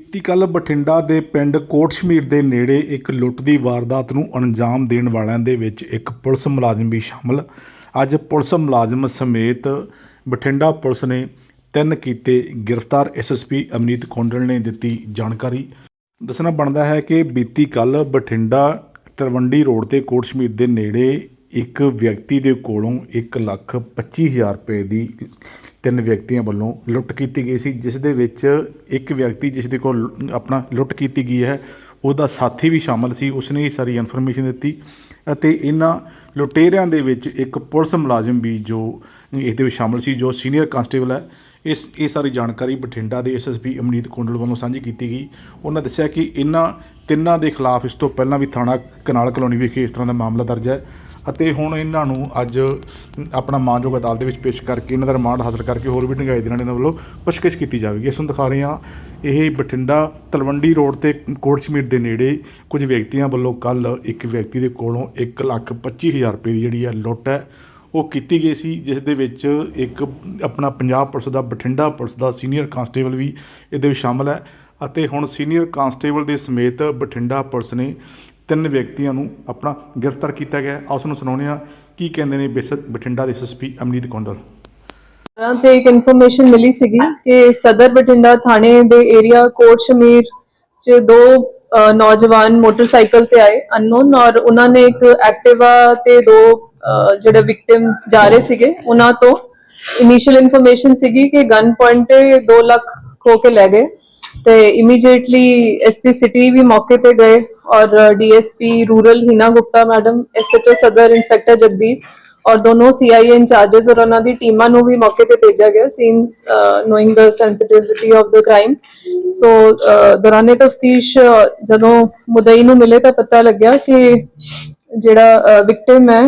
ਬੀਤੀ ਕੱਲ੍ਹ ਬਠਿੰਡਾ ਦੇ ਪਿੰਡ ਕੋਟਸ਼ਮੀਰ ਦੇ ਨੇੜੇ ਇੱਕ ਲੁੱਟ ਦੀ ਵਾਰਦਾਤ ਨੂੰ ਅੰਜਾਮ ਦੇਣ ਵਾਲਿਆਂ ਦੇ ਵਿੱਚ ਇੱਕ ਪੁਲਿਸ ਮੁਲਾਜ਼ਮ ਵੀ ਸ਼ਾਮਲ। ਅੱਜ ਪੁਲਿਸ ਮੁਲਾਜ਼ਮ ਸਮੇਤ ਬਠਿੰਡਾ ਪੁਲਿਸ ਨੇ ਤਿੰਨ ਕੀਤੇ ਗ੍ਰਿਫਤਾਰ। ਐਸਐਸਪੀ ਅਮਨੀਤ ਕੌਂਡਲ ਨੇ ਦਿੱਤੀ ਜਾਣਕਾਰੀ। ਦੱਸਣਾ ਬਣਦਾ ਹੈ ਕਿ ਬੀਤੀ ਕੱਲ੍ਹ ਬਠਿੰਡਾ ਤਰਵੰਡੀ ਰੋਡ ਤੇ ਕੋਟਸ਼ਮੀਰ ਦੇ ਨੇੜੇ ਇੱਕ ਵਿਅਕਤੀ ਦੇ ਕੋਲੋਂ ਇੱਕ ਲੱਖ 25 ਹਜ਼ਾਰ ਰੁਪਏ ਦੀ ਤਿੰਨ ਵਿਅਕਤੀਆਂ ਵੱਲੋਂ ਲੁੱਟ ਕੀਤੀ ਗਈ ਸੀ, ਜਿਸ ਦੇ ਵਿੱਚ ਇੱਕ ਵਿਅਕਤੀ ਜਿਸ ਦੇ ਕੋਲ ਆਪਣਾ ਲੁੱਟ ਕੀਤੀ ਗਈ ਹੈ, ਉਹਦਾ ਸਾਥੀ ਵੀ ਸ਼ਾਮਲ ਸੀ, ਉਸਨੇ ਹੀ ਸਾਰੀ ਇਨਫੋਰਮੇਸ਼ਨ ਦਿੱਤੀ ਅਤੇ ਇਹਨਾਂ ਲੁਟੇਰਿਆਂ ਦੇ ਵਿੱਚ ਇੱਕ ਪੁਲਿਸ ਮੁਲਾਜ਼ਮ ਵੀ ਜੋ ਇਸ ਦੇ ਵਿੱਚ ਸ਼ਾਮਲ ਸੀ, ਜੋ ਸੀਨੀਅਰ ਕਾਂਸਟੇਬਲ ਹੈ ਇਸ, ਇਹ ਸਾਰੀ ਜਾਣਕਾਰੀ ਬਠਿੰਡਾ ਦੇ ਐਸਐਸਪੀ ਅਮਨੀਤ ਕੁੰਡਲ ਵੱਲੋਂ ਸਾਂਝੀ ਕੀਤੀ ਗਈ। ਉਹਨਾਂ ਦੱਸਿਆ ਕਿ ਇਹਨਾਂ ਤਿੰਨਾਂ ਦੇ ਖਿਲਾਫ ਇਸ ਤੋਂ ਪਹਿਲਾਂ ਵੀ ਥਾਣਾ ਕਨਾਲ ਕਲੋਨੀ ਵਿਖੇ ਇਸ ਤਰ੍ਹਾਂ ਦਾ ਮਾਮਲਾ ਦਰਜ ਹੈ ਅਤੇ ਹੁਣ ਇਹਨਾਂ ਨੂੰ ਅੱਜ ਆਪਣਾ ਮਾਨਯੋਗ ਅਦਾਲਤ ਦੇ ਵਿੱਚ ਪੇਸ਼ ਕਰਕੇ ਇਹਨਾਂ ਦਾ ਰਿਮਾਂਡ ਹਾਸਲ ਕਰਕੇ ਹੋਰ ਵੀ ਡੂੰਘਾਈ ਦੇ ਨਾਲ ਇਹਨਾਂ ਵੱਲੋਂ ਪੁੱਛਗਿੱਛ ਕੀਤੀ ਜਾਵੇਗੀ। ਇਸ ਨੂੰ ਦਿਖਾ ਰਹੇ ਹਾਂ, ਇਹ ਬਠਿੰਡਾ ਤਲਵੰਡੀ ਰੋਡ ਤੇ ਕੋਟਸ਼ਮੀਰ ਦੇ ਨੇੜੇ ਕੁਝ ਵਿਅਕਤੀਆਂ ਵੱਲੋਂ ਕੱਲ ਇੱਕ ਵਿਅਕਤੀ ਦੇ ਕੋਲੋਂ 1 ਲੱਖ 25 ਹਜ਼ਾਰ ਰੁਪਏ ਦੀ ਜਿਹੜੀ ਹੈ ਲੁੱਟ ਹੈ। ਉਹ ਕੀਤੀ ਗਈ ਸੀ, ਜਿਸ ਦੇ ਵਿੱਚ ਇੱਕ ਆਪਣਾ ਪੰਜਾਬ ਪੁਲਿਸ ਦਾ, ਬਠਿੰਡਾ ਪੁਲਿਸ ਦਾ ਸੀਨੀਅਰ ਕਾਂਸਟੇਬਲ ਵੀ ਇਹਦੇ ਵਿੱਚ ਸ਼ਾਮਲ ਹੈ ਅਤੇ ਹੁਣ ਸੀਨੀਅਰ ਕਾਂਸਟੇਬਲ ਦੇ ਸਮੇਤ ਬਠਿੰਡਾ ਪੁਲਿਸ ਨੇ ਤਿੰਨ ਵਿਅਕਤੀਆਂ ਨੂੰ ਆਪਣਾ ਗ੍ਰਿਫਤਾਰ ਕੀਤਾ ਗਿਆ ਉਸ ਨੂੰ ਸੁਣਾਉਂਦੇ ਹਾਂ ਕੀ ਕਹਿੰਦੇ ਨੇ ਬਠਿੰਡਾ ਦੇ ਐਸਐਸਪੀ ਅਮਨੀਤ ਕੌਂਡਲ। ਤਰ੍ਹਾਂ ਤੇ ਇੱਕ ਇਨਫੋਰਮੇਸ਼ਨ ਮਿਲੀ ਸੀਗੀ ਕਿ ਸਦਰ ਬਠਿੰਡਾ ਥਾਣੇ ਦੇ ਏਰੀਆ ਕੋਟ ਸ਼ਮੀਰ ਚ ਦੋ ਨੌਜਵਾਨ ਮੋਟਰਸਾਈਕਲ ਤੇ ਆਏ। ਅਨਨੋਨ ਔਰ ਉਹਨਾਂ ਨੇ ਇੱਕ ਐਕਟਿਵਾ ਤੇ ਦੋ ਜਿਹੜੇ ਵਿਕਟਿਮ ਜਾ ਰਹੇ ਸੀਗੇ, ਉਹਨਾਂ ਤੋਂ ਇਨੀਸ਼ੀਅਲ ਇਨਫੋਰਮੇਸ਼ਨ ਸੀਗੀ ਕਿ ਗਨ ਪੁਆਇੰਟ ਤੇ 2 ਲੱਖ ਖੋ ਕੇ ਲੈ ਗਏ ਤੇ ਇਮੀਡੀਏਟਲੀ ਐਸਪੀ ਸਿਟੀ ਵੀ ਮੌਕੇ ਤੇ ਗਏ ਔਰ DSP rural Heena Gupta madam SHO ਸਦਰ ਇੰਸਪੈਕਟਰ ਜਗਦੀਪ ਔਰ ਦੋਨੋਂ ਸੀਆਈਏ ਇੰਚਾਰजेस ਔਰ ਉਹਨਾਂ ਦੀ ਟੀਮਾਂ ਨੂੰ ਵੀ ਮੌਕੇ ਤੇ ਭੇਜਿਆ ਗਿਆ seen knowing the sensitivity of the crime so ਦੌਰਾਨੇ ਤਫਤੀਸ਼ ਜਦੋਂ ਮੁਦਈ ਨੂੰ ਮਿਲੇ ਤਾਂ ਪਤਾ ਲੱਗਿਆ ਕਿ ਜਿਹੜਾ ਵਿਕਟਿਮ ਹੈ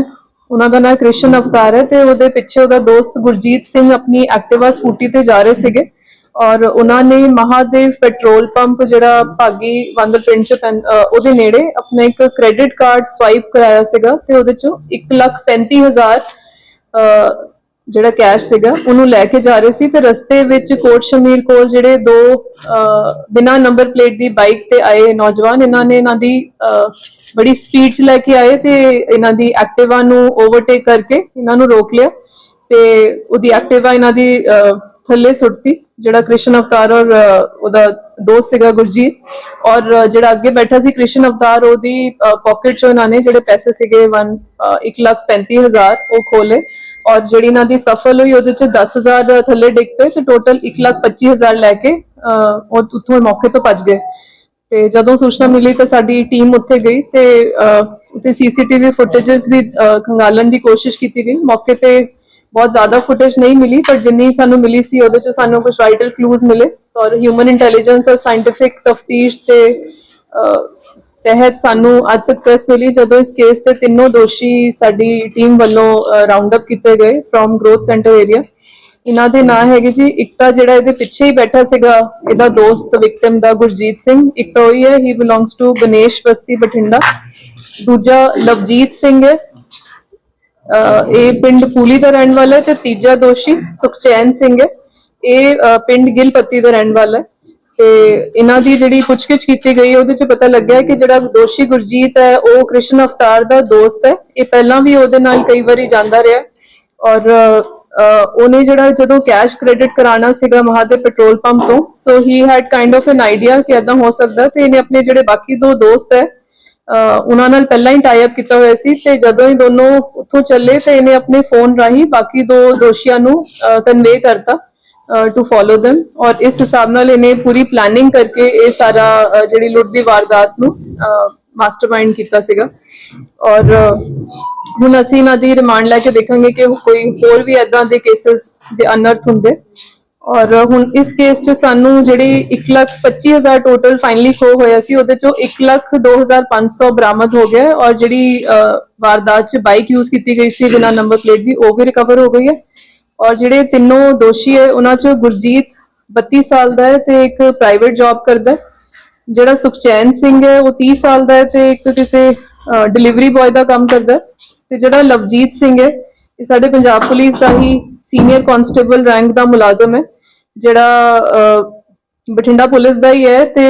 ਉਹਨਾਂ ਦਾ ਨਾਮ ਕ੍ਰਿਸ਼ਨ ਅਵਤਾਰ ਹੈ ਤੇ ਉਹਦੇ ਪਿੱਛੇ ਉਹਦਾ ਦੋਸਤ ਗੁਰਜੀਤ ਸਿੰਘ ਆਪਣੀ ਐਕਟਿਵਾ ਸਕੂਟੀ ਤੇ ਜਾ ਰਹੇ ਸੀਗੇ। ਔਰ ਉਹਨਾਂ ਨੇ ਮਹਾਦੇਵ ਪੈਟਰੋਲ ਪੰਪ ਜਿਹੜਾ ਭਾਗੀ ਵੰਦਰ ਪਿੰਡ ਚ ਪੈਂ- ਉਹਦੇ ਨੇੜੇ ਆਪਣਾ ਇੱਕ ਕ੍ਰੈਡਿਟ ਕਾਰਡ ਸਵਾਈਪ ਕਰਾਇਆ ਸੀਗਾ ਤੇ ਉਹਦੇ ਚੋਂ 135000 ਅਹ ਜਿਹੜਾ ਕੈਸ਼ ਸੀਗਾ ਉਹਨੂੰ ਲੈ ਕੇ ਜਾ ਰਹੇ ਸੀ ਤੇ ਰਸਤੇ ਵਿੱਚ ਕੋਟ ਸ਼ਮੀਰ ਕੋਲ ਜਿਹੜੇ ਦੋ ਅਹ, ਬਿਨਾਂ ਨੰਬਰ ਪਲੇਟ ਦੀ ਬਾਈਕ ਤੇ ਆਏ ਨੌਜਵਾਨ ਇਹਨਾਂ ਨੇ ਇਹਨਾਂ ਦੀ ਅਹ, ਬੜੀ ਸਪੀਡ 'ਚ ਲੈ ਕੇ ਆਏ ਤੇ ਇਹਨਾਂ ਦੀ ਐਕਟਿਵਾ ਨੂੰ ਓਵਰਟੇਕ ਕਰਕੇ ਇਹਨਾਂ ਨੂੰ ਰੋਕ ਲਿਆ ਤੇ ਉਹਦੀ ਐਕਟਿਵਾ ਇਹਨਾਂ ਦੀ ਅਹ, ਥੱਲੇ ਸੁੱਟਤੀ। ਜਿਹੜਾ ਕ੍ਰਿਸ਼ਨ ਅਵਤਾਰ ਔਰ ਉਹਦਾ ਦੋਸਤ ਸੀਗਾ ਗੁਰਜੀਤ ਔਰ ਜਿਹੜਾ ਅੱਗੇ ਬੈਠਾ ਸੀ ਕ੍ਰਿਸ਼ਨ ਅਵਤਾਰ ਉਹਦੀ ਪਾਕਟ ਚੋਂ ਇਹਨਾਂ ਨੇ ਜਿਹੜੇ ਪੈਸੇ ਸੀਗੇ 1 1 ਲੱਖ 35000 ਉਹ ਖੋਲੇ ਔਰ ਜਿਹੜੀ ਇਹਨਾਂ ਦੀ ਸਫਲ ਹੋਈ ਉਹਦੇ ਚ 10000 ਥੱਲੇ ਡਿੱਗ ਪਏ ਤੇ ਟੋਟਲ 1 ਲੱਖ 25000 ਲੈ ਕੇ ਉਹ ਉੱਥੋਂ ਮੌਕੇ ਤੋਂ ਭੱਜ ਗਏ। ਤੇ ਜਦੋਂ ਸੂਚਨਾ ਮਿਲੀ ਤਾਂ ਸਾਡੀ ਟੀਮ ਉੱਥੇ ਗਈ ਤੇ ਅਹ, ਉੱਥੇ ਸੀਸੀਟੀਵੀ ਫੁਟੇजेस ਵੀ ਅਹ, ਖੰਗਾਲਣ ਦੀ ਕੋਸ਼ਿਸ਼ ਕੀਤੀ ਗਈ। ਮੌਕੇ ਤੇ ਬਹੁਤ ਜ਼ਿਆਦਾ ਫੁਟੇਜ ਨਹੀਂ ਮਿਲੀ, ਪਰ ਜਿੰਨੀ ਸਾਨੂੰ ਮਿਲੀ ਸੀ, ਉਹਦੇ ਚ ਸਾਨੂੰ ਕੁਝ ਵਾਈਟਲ ਕਲੂਜ਼ ਮਿਲੇ। ਔਰ ਹਿਊਮਨ ਇੰਟੈਲੀਜੈਂਸ ਔਰ ਸਾਇੰਟਿਫਿਕ ਤਫਤੀਸ਼ ਤੇ ਤਹਿਤ ਸਾਨੂੰ ਅੱਜ ਸਕਸੈਸ ਮਿਲੀ, ਜਦੋਂ ਇਸ ਕੇਸ ਤੇ ਤਿੰਨੋਂ ਦੋਸ਼ੀ ਸਾਡੀ ਟੀਮ ਵੱਲੋਂ ਰਾਉਂਡ ਅਪ ਕੀਤੇ ਗਏ ਫਰੋਮ ਗਰੋਥ ਸੈਂਟਰ ਏਰੀਆ ਇਹਨਾਂ ਦੇ ਨਾਂ ਹੈਗੇ ਜੀ ਇੱਕ ਤਾਂ ਜਿਹੜਾ ਇਹਦੇ ਪਿੱਛੇ ਹੀ ਬੈਠਾ ਸੀਗਾ, ਇਹਦਾ ਦੋਸਤ ਵਿਕਟਮ ਦਾ ਗੁਰਜੀਤ ਸਿੰਘ। ਇੱਕ ਤਾਂ ਉਹੀ ਹੈ he belongs to Ganesh Basti Bathinda. ਦੂਜਾ ਲਵਜੀਤ ਸਿੰਘ ਹੈ ਇਹ ਪਿੰਡ ਪੂਲੀ ਦਾ ਰਹਿਣ ਵਾਲਾ ਹੈ ਤੇ ਤੀਜਾ ਦੋਸ਼ੀ ਸੁਖਚੈਨ ਸਿੰਘ ਹੈ। ਇਹ ਅਹ, ਪਿੰਡ ਗਿਲਪੱਤੀ ਦਾ ਰਹਿਣ ਵਾਲਾ ਹੈ ਤੇ ਇਹਨਾਂ ਦੀ ਜਿਹੜੀ ਪੁੱਛਗਿੱਛ ਕੀਤੀ ਗਈ ਉਹਦੇ ਚ ਪਤਾ ਲੱਗਿਆ ਕਿ ਜਿਹੜਾ ਦੋਸ਼ੀ ਗੁਰਜੀਤ ਹੈ ਉਹ ਕ੍ਰਿਸ਼ਨ ਅਵਤਾਰ ਦਾ ਦੋਸਤ ਹੈ। ਇਹ ਪਹਿਲਾਂ ਵੀ ਉਹਦੇ ਨਾਲ ਕਈ ਵਾਰੀ ਜਾਂਦਾ ਰਿਹਾ। ਔਰ ਉਹਨੇ ਜਿਹੜਾ ਜਦੋਂ ਕੈਸ਼ ਕ੍ਰੈਡਿਟ ਕਰਾਉਣਾ ਸੀਗਾ ਮਹਾਦੇਵ ਪੈਟਰੋਲ ਪੰਪ ਤੋਂ so he had kind of an idea ਕਿ ਇਦਾਂ ਹੋ ਸਕਦਾ ਤੇ ਇਹਨੇ ਆਪਣੇ ਜਿਹੜੇ ਬਾਕੀ ਦੋ ਦੋਸਤ ਹੈ ਉਹਨਾਂ ਨਾਲ ਪਹਿਲਾਂ ਹੀ ਟਾਈ ਅਪ ਕੀਤਾ ਹੋਇਆ ਸੀ ਤੇ ਜਦੋਂ ਹੀ ਦੋਨੋਂ ਉੱਥੋਂ ਚੱਲੇ ਤੇ ਇਹਨੇ ਆਪਣੇ ਫੋਨ ਰਾਹੀਂ ਬਾਕੀ ਦੋ ਦੋਸ਼ੀਆਂ ਨੂੰ ਕਨਵੇ ਕਰਤਾ ਟੂ ਫੋਲੋ them ਔਰ ਇਸ ਹਿਸਾਬ ਨਾਲ ਇਹਨੇ ਪੂਰੀ ਪਲੈਨਿੰਗ ਕਰਕੇ ਇਹ ਸਾਰਾ ਜਿਹੜੀ ਲੁੱਟ ਦੀ ਵਾਰਦਾਤ ਨੂੰ ਮਾਸਟਰਮਾਈਂਡ ਕੀਤਾ ਸੀਗਾ। ਔਰ ਹੁਣ ਅਸੀਂ ਇਹਨਾਂ ਦੀ ਰਿਮਾਂਡ ਲੈ ਕੇ ਦੇਖਾਂਗੇ ਕਿ ਕੋਈ ਹੋਰ ਵੀ ਐਦਾਂ ਦੇ ਕੇसेस ਜੇ ਅਨਰਥ ਹੁੰਦੇ ਔਰ ਹੁਣ ਇਸ ਕੇਸ 'ਚ ਸਾਨੂੰ ਜਿਹੜੀ 125000 ਟੋਟਲ ਫਾਈਨਲੀ ਖੋ ਹੋਇਆ ਸੀ, ਉਹਦੇ ਚੋਂ 102500 ਬਰਾਮਦ ਹੋ ਗਿਆ ਔਰ ਜਿਹੜੀ ਵਾਰਦਾਤ 'ਚ ਬਾਈਕ ਯੂਜ਼ ਕੀਤੀ ਗਈ ਸੀ ਬਿਨਾ ਨੰਬਰ ਪਲੇਟ ਦੀ, ਉਹ ਵੀ ਰਿਕਵਰ ਹੋ ਗਈ ਹੈ। ਔਰ ਜਿਹੜੇ ਤਿੰਨੋਂ ਦੋਸ਼ੀ ਹੈ, ਉਹਨਾਂ 'ਚੋਂ ਗੁਰਜੀਤ 32 ਸਾਲ ਦਾ ਹੈ ਤੇ ਇੱਕ ਪ੍ਰਾਈਵੇਟ ਜੌਬ ਕਰਦਾ ਹੈ। ਜਿਹੜਾ ਸੁਖਚੈਨ ਸਿੰਘ ਹੈ, ਉਹ 30 ਸਾਲ ਦਾ ਹੈ ਤੇ ਇੱਕ ਕਿਸੇ ਡਿਲੀਵਰੀ ਬॉय ਦਾ ਕੰਮ ਕਰਦਾ ਹੈ। ਤੇ ਜਿਹੜਾ ਲਵਜੀਤ ਸਿੰਘ ਹੈ, ਇਹ ਸਾਡੇ ਪੰਜਾਬ ਪੁਲਿਸ ਦਾ ਹੀ ਸੀਨੀਅਰ ਕਾਂਸਟੇਬਲ ਰੈਂਕ ਦਾ ਮੁਲਾਜ਼ਮ ਹੈ। ਜਿਹੜਾ ਬਠਿੰਡਾ ਪੁਲਿਸ ਦਾ ਹੀ ਹੈ ਤੇ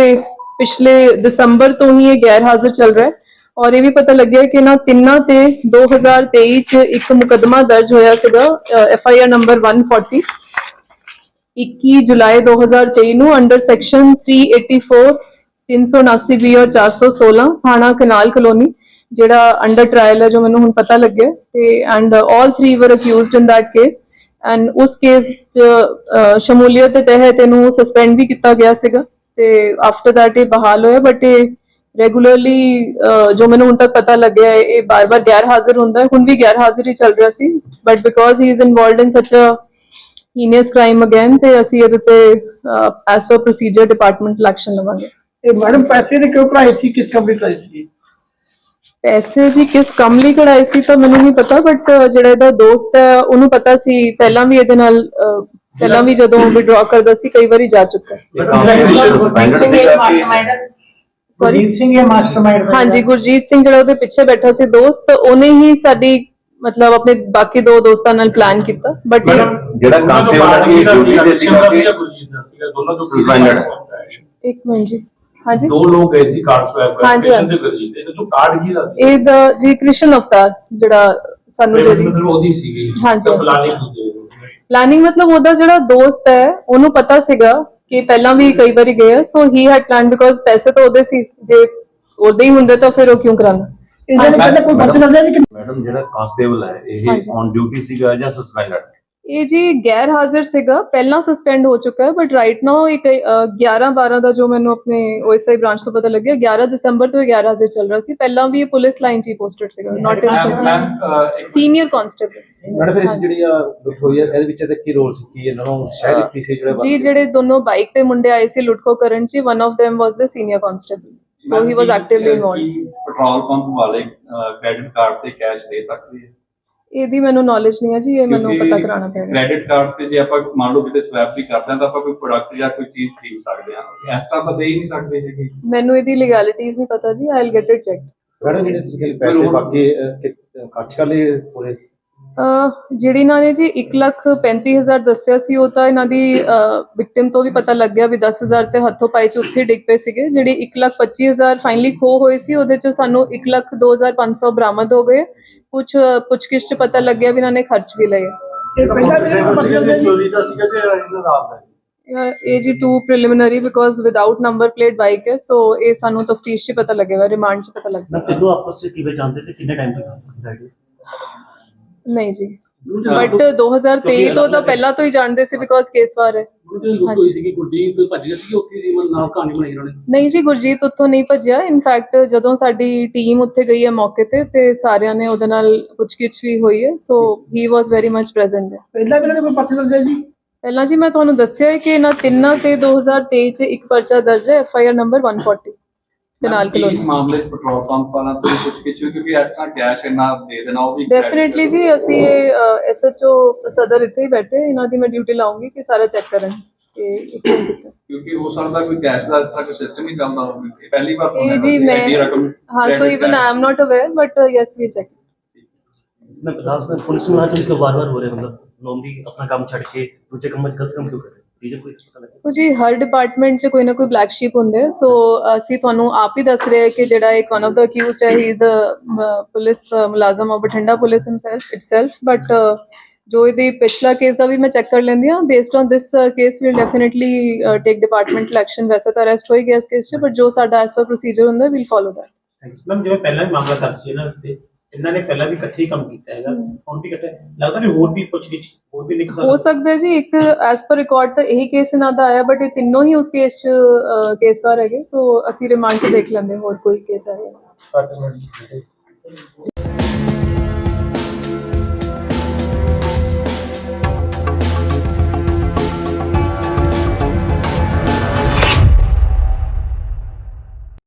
ਪਿਛਲੇ ਦਸੰਬਰ ਤੋਂ ਹੀ ਇਹ ਗੈਰ ਹਾਜ਼ਰ ਚੱਲ ਰਿਹਾ ਹੈ। ਔਰ ਇਹ ਵੀ ਪਤਾ ਲੱਗਿਆ ਕਿ ਨਾ ਤਿੰਨਾਂ ਤੇ 2023 ਚ ਇੱਕ ਮੁਕਦਮਾ ਦਰਜ ਹੋਇਆ ਸੀਗਾ ਐਫ ਆਈ ਆਰ ਨੰਬਰ 140 21 ਜੁਲਾਈ 2023 ਨੂੰ ਅੰਡਰ ਸੈਕਸ਼ਨ 384 379 ਬੀ ਔਰ 416 ਥਾਣਾ ਕਨਾਲ ਕਲੋਨੀ, ਜਿਹੜਾ ਅੰਡਰ ਟ੍ਰਾਇਲ ਹੈ ਜੋ ਮੈਨੂੰ ਹੁਣ ਪਤਾ ਲੱਗਿਆ, ਤੇ and all 3 were accused in that case and ਉਸ ਕੇਸ ਚ ਅਹ, ਸ਼ਮੂਲੀਅਤ ਦੇ ਤਹਿਤ ਇਹਨੂੰ ਸਸਪੈਂਡ ਵੀ ਕੀਤਾ ਗਿਆ ਸੀਗਾ ਤੇ ਆਫਟਰ that ਇਹ ਬਹਾਲ ਹੋਇਆ ਬਟ ਇਹ ਰੈਗੂਲਰਲੀ ਜੋ ਮੈਨੂੰ ਹੁਣ ਤੱਕ ਪਤਾ ਲੱਗਿਆ ਹੈ, ਇਹ ਬਾਰ-ਬਾਰ ਗੈਰ ਹਾਜ਼ਰ ਹੁੰਦਾ ਹੈ। ਹੁਣ ਵੀ ਗੈਰ ਹਾਜ਼ਰ ਹੀ ਚੱਲ ਰਿਹਾ ਸੀ but because he is involved in such uh heinous crime again ਤੇ ਅਸੀਂ ਇਹਦੇ ਤੇ S per procedure department action ਲਵਾਂਗੇ। ਇਹ ਮੈਡਮ ਪੈਸੇ ਨੇ ਕਿਉਂ ਕਢਾਏ ਸੀ? ਕਿਸ ਕੰਪਨੀ ਕਢਾਏ ਸੀ? ਪੈਸੇ ਜੀ ਕਿਸ ਕੰਮ ਲਈ ਕਢਾਏ ਸੀ ਤਾਂ ਮੈਨੂੰ ਨਹੀਂ ਪਤਾ ਬਟ ਜਿਹੜਾ ਇਹਦਾ ਦੋਸਤ ਹੈ ਉਹਨੂੰ ਪਤਾ ਸੀ ਪਹਿਲਾਂ ਵੀ ਇਹਦੇ ਨਾਲ ਅਹ, ਪਹਿਲਾਂ ਵੀ ਜਦੋਂ ਵਿਡਰਾ ਕਰਦਾ ਸੀ ਕਈ ਵਾਰੀ ਜਾ ਚੁੱਕਾ ਹੈ। ਸੌਰੀ ਗੁਰਜੀਤ ਸਿੰਘ ਇਹ ਮਾਸਟਰਮਾਈਂਡ ਹਾਂਜੀ ਗੁਰਜੀਤ ਸਿੰਘ ਜਿਹੜਾ ਉਹਦੇ ਪਿੱਛੇ ਬੈਠਾ ਸੀ ਦੋਸਤ ਉਹਨੇ ਹੀ ਸਾਡੀ ਮਤਲਬ ਆਪਣੇ ਬਾਕੀ ਦੋ ਦੋਸਤਾਂ ਨਾਲ ਪਲਾਨ ਕੀਤਾ ਬਟ ਜਿਹੜਾ ਕਾਂਸਟੇਬਲ ਦੀ ਡਿਊਟੀ ਤੇ ਸੀਗਾ ਕਿ suspended ਇੱਕ ਮਿੰਟ ਜੀ। ਹਾਂਜੀ। ਦੋ ਲੋਕ ਗਏ ਸੀ ਕਾਰਡ ਸਵੈਪ ਹਾਂਜੀ, ਹਾਂਜੀ। ਤੇ ਗੁਰਜੀਤ ਤੇ ਜੋ ਕਾਰਡ ਕੀ ਦਾ ਸੀ? ਇਹ ਦਾ ਜੀ ਕ੍ਰਿਸ਼ਨ ਅਵਤਾਰ ਜਿਹੜਾ ਸਾਨੂੰ ਜਿਹੜੀ ਮਤਲਬ ਉਹਦੀ ਸੀਗੀ। ਹਾਂਜੀ, ਤਾਂ ਹਾਂਜੀ। ਫਲਾਣੀ ਦੂਜੇ ਪਲਾਨਿੰਗ ਮਤਲਬ ਉਹਦਾ ਜਿਹੜਾ ਦੋਸਤ ਹੈ ਉਹਨੂੰ ਪਤਾ ਸੀਗਾ ਕਿ ਪਹਿਲਾਂ ਵੀ ਕਈ ਵਾਰੀ ਗਏ ਆ so he had plan because ਪੈਸੇ ਤਾਂ ਉਹਦੇ ਸੀ ਜੇ ਉਹਦੇ ਹੀ ਹੁੰਦੇ ਤਾਂ ਫਿਰ ਉਹ ਕਿਉਂ ਕਰਾਂਦਾ ਕੋਈ ਪਤਾ ਕਿ ਮੈਡਮ ਜਿਹੜਾ ਕਾਂਸਟੇਬਲ ਹੈ ਇਹ ਹਾਂਜੀ। ਔਨ ਡਿਊਟੀ ਸੀਗਾ ਜਾਂ ਸਸਪੈਂਡਡ ਇਹ ਜੀ ਗੈਰ ਹਾਜ਼ਰ ਸੀਗਾ ਪਹਿਲਾਂ ਸਸਪੈਂਡ ਹੋ ਚੁੱਕਾ ਹੈ ਬਟ ਰਾਈਟ ਨਾਓ ਇੱਕ ਅਹ, 11 12 ਦਾ ਜੋ ਮੈਨੂੰ ਆਪਣੇ ਓਐਸਆਈ ਬ੍ਰਾਂਚ ਤੋਂ ਪਤਾ ਲੱਗਿਆ 11 ਦਸੰਬਰ ਤੋਂ ਇਹ ਗੈਰ ਹਾਜ਼ਰ ਚੱਲ ਰਿਹਾ ਸੀ। ਪਹਿਲਾਂ ਵੀ ਇਹ ਪੁਲਿਸ ਲਾਈਨ 'ਚ ਹੀ ਪੋਸਟਡ ਸੀਗਾ not in senior constable madam ਫਿਰ ਇਸ ਜਿਹੜੀ ਆ ਲੁੱਟ ਹੋਈ ਹੈ ਇਹਦੇ ਵਿੱਚ ਇਹਦਾ ਕੀ ਰੋਲ ਸੀ? ਕੀ ਇਹਨਾਂ ਨੂੰ ਸ਼ਾਇਦ ਦਿੱਤੀ ਸੀ ਜਿਹੜੇ ਜੀ ਜਿਹੜੇ ਦੋਨੋਂ ਬਾਈਕ ਤੇ ਮੁੰਡੇ ਆਏ ਸੀ ਲੁੱਟਖੋ ਕਰਨ 'ਚ one of them was the senior constable so he was actively involved petrol pump ਵਾਲੇ ਕ੍ਰੈਡਿਟ ਕਾਰਡ ਤੇ ਕੈਸ਼ ਦੇ ਸਕਦੇ ਆ ਇਹਦੀ ਮੈਨੂੰ ਨੌਲੇਜ ਨਹੀਂ ਹੈ ਜੀ ਇਹ ਮੈਨੂੰ ਪਤਾ ਕਰਾਉਣਾ ਪਏਗਾ ਕ੍ਰੈਡਿਟ ਕਾਰਡ ਤੇ ਜੇ ਆਪਾਂ ਮੰਨ ਲਓ ਕਿਤੇ ਸਵੈਪ ਵੀ ਕਰਦੇ ਹਾਂ ਤਾਂ ਆਪਾਂ ਕੋਈ ਪ੍ਰੋਡਕਟ ਜਾਂ ਕੋਈ ਚੀਜ਼ ਖਰੀਦ ਸਕਦੇ ਹਾਂ। ਇਸ ਤਰ੍ਹਾਂ ਤਾਂ ਦੇ ਹੀ ਨਹੀਂ ਸਕਦੇ ਹੈਗੇ। ਮੈਨੂੰ ਇਹਦੀ ਲੀਗੈਲਿਟੀਜ਼ ਨਹੀਂ ਪਤਾ ਜੀ I will get it check madam ਜਿਹੜੇ ਤੁਸੀਂ ਕਹਿੰਦੇ ਪੈਸੇ ਬਾਕੀ ਅਹ, ਕਿ- ਅਹ, ਖਰਚ ਕਰ ਲਏ ਪੂਰੇ? ਜਿਹੜੀ ਇਹਨਾਂ ਨੇ ਜੀ 1 ਲੱਖ 35000 ਦੱਸਿਆ ਸੀ ਉਹ ਤਾਂ ਇਹਨਾਂ ਦੀ ਵਿਕਟਿਮ ਤੋਂ ਵੀ ਪਤਾ ਲੱਗ ਗਿਆ ਵੀ 10000 ਤੇ ਹੱਥੋਂ ਪਾਈ ਚ ਉੱਥੇ ਡਿੱਗ ਪਏ ਸੀਗੇ। ਜਿਹੜੀ 1 ਲੱਖ 25000 ਫਾਈਨਲੀ ਖੋ ਹੋਏ ਸੀ ਉਹਦੇ ਚ ਸਾਨੂੰ 1 ਲੱਖ 2500 ਬਰਾਮਦ ਹੋ ਗਏ। ਕੁਝ ਪੁੱਛਗਿੱਛ ਚ ਪਤਾ ਲੱਗਿਆ ਵੀ ਇਹਨਾਂ ਨੇ ਖਰਚ ਵੀ ਲਏ। ਇਹ ਜੀ too preliminary because without number plate bike ਹੈ ਸੋ ਇਹ ਸਾਨੂੰ ਤਫਤੀਸ਼ ਚ ਪਤਾ ਲੱਗੇਗਾ ਰਿਮਾਂਡ ਚ ਪਤਾ ਲੱਗ ਜਾਏਗਾ ਤਿੰਨੋਂ ਆਪਸ ਵਿੱਚ ਕਿਵੇਂ ਜਾਣਦੇ ਸੀ ਕਿੰਨੇ ਟਾਈਮ ਤੱਕ ਜਾਏਗੇ ਨਹੀਂ ਜੀ। ਬਟ 2023 ਤੋਂ ਤਾਂ ਪਹਿਲਾਂ ਤੋਂ ਹੀ ਜਾਣਦੇ ਸੀ ਬਿਕੋਜ਼ ਕੇਸ ਵਾਰ ਹੈ। ਲੁੱਟ ਹੋਈ ਸੀਗੀ ਗੁਰਜੀਤ ਭੱਜ ਗਿਆ ਸੀ ਉੱਥੇ ਦੀ ਮਨ ਨਾਲ ਕਹਾਣੀ ਬਣਾਈ ਉਹਨਾਂ ਨੇ। ਨਹੀਂ ਜੀ ਗੁਰਜੀਤ ਉੱਥੋਂ ਨਹੀਂ ਭੱਜਿਆ। ਇਨਫੈਕਟ ਜਦੋਂ ਸਾਡੀ ਟੀਮ ਉੱਥੇ ਗਈ ਹੈ ਮੌਕੇ ਤੇ ਤੇ ਸਾਰਿਆਂ ਨੇ ਉਹਦੇ ਨਾਲ ਪੁੱਛਗਿੱਛ ਵੀ ਹੋਈ ਹੈ। So he was very much present ਹੈ ਪਹਿਲਾਂ ਵੀ ਇਹਨਾਂ ਨੂੰ ਕੋਈ ਪਤਾ ਲੱਗਿਆ ਜੀ? ਪਹਿਲਾਂ ਜੀ ਮੈਂ ਤੁਹਾਨੂੰ ਦੱਸਿਆ ਹੈ ਕਿ ਇਹਨਾਂ ਤਿੰਨਾਂ ਤੇ 2023 ਚ ਇੱਕ ਪਰਚਾ ਦਰਜ ਹੈ ਐਫ ਆਈ ਆਰ ਨੰਬਰ 140 ਤੇ ਨਾਲ ਇਸ ਕਲੋਨੀ ਮਾਮਲੇ 'ਚ ਪੈਟਰੋਲ ਪੰਪ ਵਾਲਾ ਤੋਂ ਕੁਝ ਕਿਚੂ ਕਿਉਂਕਿ ਇਸ ਤਰ੍ਹਾਂ ਕੈਸ਼ ਇੰਨਾ ਦੇ ਦੇਣਾ ਉਹ ਵੀ ਡੈਫੀਨਿਟਲੀ ਜੀ ਅਸੀਂ ਇਹ ਐਸਐਚਓ ਸਦਰ ਇੱਥੇ ਹੀ ਬੈਠੇ ਇਹਨਾਂ ਦੀ ਮੈਂ ਡਿਊਟੀ ਲਾਉਂਗੀ ਕਿ ਸਾਰਾ ਚੈੱਕ ਕਰਨ ਕਿ ਕਿਉਂਕਿ ਹੋ ਸਕਦਾ ਕੋਈ ਕੈਸ਼ ਦਾ ਇਸ ਤਰ੍ਹਾਂ ਕੋਈ ਸਿਸਟਮ ਹੀ ਚੱਲਦਾ ਹੋਵੇ। ਇਹ ਪਹਿਲੀ ਵਾਰ ਸੁਣਿਆ ਜੀ ਮੈਂ ਹਾਂ so even I am not aware but yes we check ਮੈਂ ਬਤਾ ਸਕਦਾ ਪੁਲਿਸ ਮੁਲਾਜ਼ਮ ਕਿਉਂ ਵਾਰ-ਵਾਰ ਹੋ ਰਹੇ ਮਤਲਬ ਨੌਂਦੀ ਆਪਣਾ ਕੰਮ ਛੱਡ ਕੇ ਦੂਜੇ ਕੰਮ 'ਚ ਗਲਤ ਕੰਮ ਕਿਉਂ ਕਰ ਰਹੇ ਰੀਜ਼ਨ ਕੋਈ ਪਤਾ ਲੱਗੇ ਉਹ ਜੀ ਹਰ ਡਿਪਾਰਟਮੈਂਟ 'ਚ ਕੋਈ ਨਾ ਕੋਈ ਬਲੈਕ ਸ਼ੀਪ ਹੁੰਦੇ ਸੋ ਅਸੀਂ ਤੁਹਾਨੂੰ ਆਪ ਹੀ ਦੱਸ ਰਹੇ ਹਾਂ ਕਿ ਜਿਹੜਾ ਇੱਕ ਵਨ ਆਫ ਦਾ ਅਕਿਊਜ਼ਡ ਹੈ ਹੀ ਇਜ਼ ਅ ਪੁਲਿਸ ਮੁਲਾਜ਼ਮ of Bathinda police himself itself but ਜੋ ਇਹਦੀ ਪਿਛਲਾ ਕੇਸ ਦਾ ਵੀ ਮੈਂ ਚੈੱਕ ਕਰ ਲੈਂਦੀ ਹਾਂ based on this case we'll definitely take departmental action ਵੈਸੇ ਤਾਂ ਅਰੈਸਟ ਹੋਈ ਗਿਆ ਇਸ ਕੇਸ 'ਚ ਬਟ ਜੋ ਸਾਡਾ ਐਸ ਪਰ ਪ੍ਰੋਸੀਜਰ ਹੁੰਦਾ ਵੀਲ ਫਾਲੋ ਦੈਟ ਮੈਮ ਜਿਵੇਂ ਪਹਿਲਾਂ ਵੀ ਮਾਮਲਾ ਦਰਜ ਸੀ ਇਹਨਾਂ ਤੇ ਇਹਨਾਂ ਨੇ ਪਹਿਲਾਂ ਵੀ ਇਕੱਠੇ ਹੀ ਕੰਮ ਕੀਤਾ ਹੈਗਾ। ਹੁਣ ਵੀ ਇਕੱਠੇ। ਲੱਗਦਾ ਵੀ ਹੋਰ ਵੀ ਪੁੱਛ ਗਿੱਛ ਹੋਰ ਵੀ ਨਿਕਲ ਹੋ ਸਕਦਾ ਹੈ ਜੀ ਇੱਕ ਐਸ ਪਰ ਰਿਕਾਰਡ ਤਾਂ ਇਹੀ ਕੇਸ ਇਹਨਾਂ ਦਾ ਆਇਆ ਬਟ ਇਹ ਤਿੰਨੋਂ ਹੀ ਉਸ ਕੇਸ 'ਚ ਕੇਸ ਵਾਰ ਹੈਗੇ ਸੋ ਅਸੀਂ ਰਿਮਾਂਡ 'ਚ ਦੇਖ ਲੈਂਦੇ ਹੋਰ ਕੋਈ ਕੇਸ ਆਇਆ।